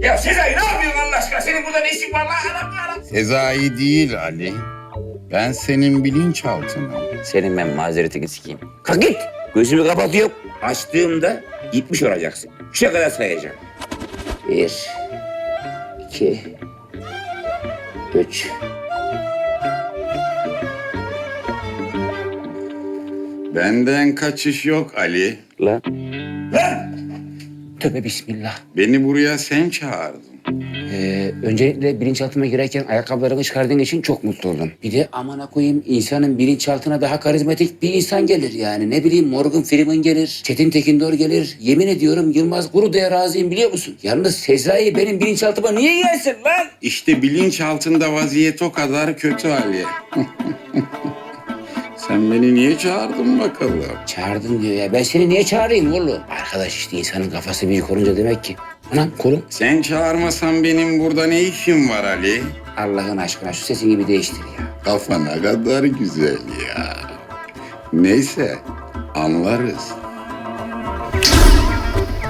Ya Sezai ne yapıyorsun Allah aşkına? Senin burada ne işin var lan? Adam lan. Sezai değil Ali. Ben senin bilinçaltınım. Senin ben mazeretini sikeyim. Kalk git. Gözümü kapatıyorum. Açtığımda gitmiş olacaksın. Üçe kadar sayacağım. Bir, iki, üç. Benden kaçış yok Ali. Lan. Lan! Tövbe bismillah. Beni buraya sen çağırdın. Ee, öncelikle bilinçaltıma girerken ayakkabılarını çıkardığın için çok mutlu oldum. Bir de amana koyayım insanın bilinçaltına daha karizmatik bir insan gelir yani. Ne bileyim Morgan Freeman gelir, Çetin Tekindor gelir. Yemin ediyorum Yılmaz Guru'da razıyım biliyor musun? Yalnız Sezai benim bilinçaltıma niye gelsin lan? İşte bilinçaltında vaziyet o kadar kötü Ali. sen beni niye çağırdın bakalım? Çağırdın diyor ya. Ben seni niye çağırayım oğlum? Arkadaş işte insanın kafası büyük olunca demek ki. Anam kolum. Sen çağırmasan benim burada ne işim var Ali? Allah'ın aşkına şu sesini bir değiştir ya. Kafa ne kadar güzel ya. Neyse anlarız.